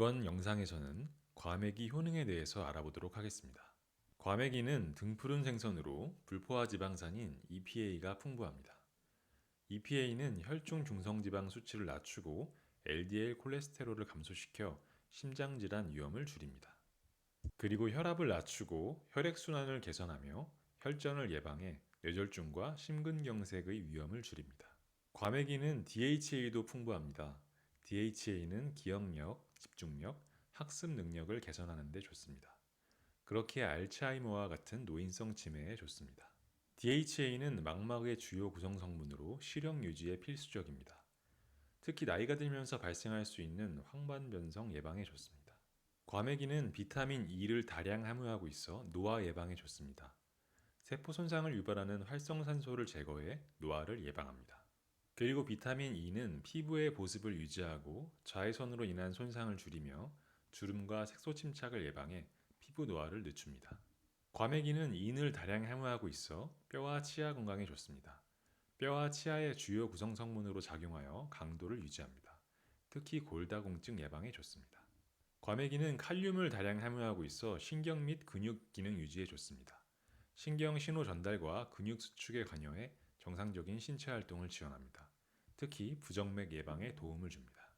이번 영상에서는 과메기 효능에 대해서 알아보도록 하겠습니다. 과메기는 등푸른 생선으로 불포화 지방산인 EPA가 풍부합니다. EPA는 혈중 중성 지방 수치를 낮추고 LDL 콜레스테롤을 감소시켜 심장 질환 위험을 줄입니다. 그리고 혈압을 낮추고 혈액순환을 개선하며 혈전을 예방해 뇌졸중과 심근경색의 위험을 줄입니다. 과메기는 DHA도 풍부합니다. DHA는 기억력, 집중력, 학습 능력을 개선하는 데 좋습니다. 그렇게 알츠하이머와 같은 노인성 치매에 좋습니다. DHA는 망막의 주요 구성 성분으로 시력 유지에 필수적입니다. 특히 나이가 들면서 발생할 수 있는 황반변성 예방에 좋습니다. 과메기는 비타민 E를 다량 함유하고 있어 노화 예방에 좋습니다. 세포 손상을 유발하는 활성산소를 제거해 노화를 예방합니다. 그리고 비타민 E는 피부의 보습을 유지하고 자외선으로 인한 손상을 줄이며 주름과 색소 침착을 예방해 피부 노화를 늦춥니다. 과메기는 인을 다량 함유하고 있어 뼈와 치아 건강에 좋습니다. 뼈와 치아의 주요 구성 성분으로 작용하여 강도를 유지합니다. 특히 골다공증 예방에 좋습니다. 과메기는 칼륨을 다량 함유하고 있어 신경 및 근육 기능 유지에 좋습니다. 신경 신호 전달과 근육 수축에 관여해 정상적인 신체 활동을 지원합니다. 특히 부정맥 예방에 도움을 줍니다.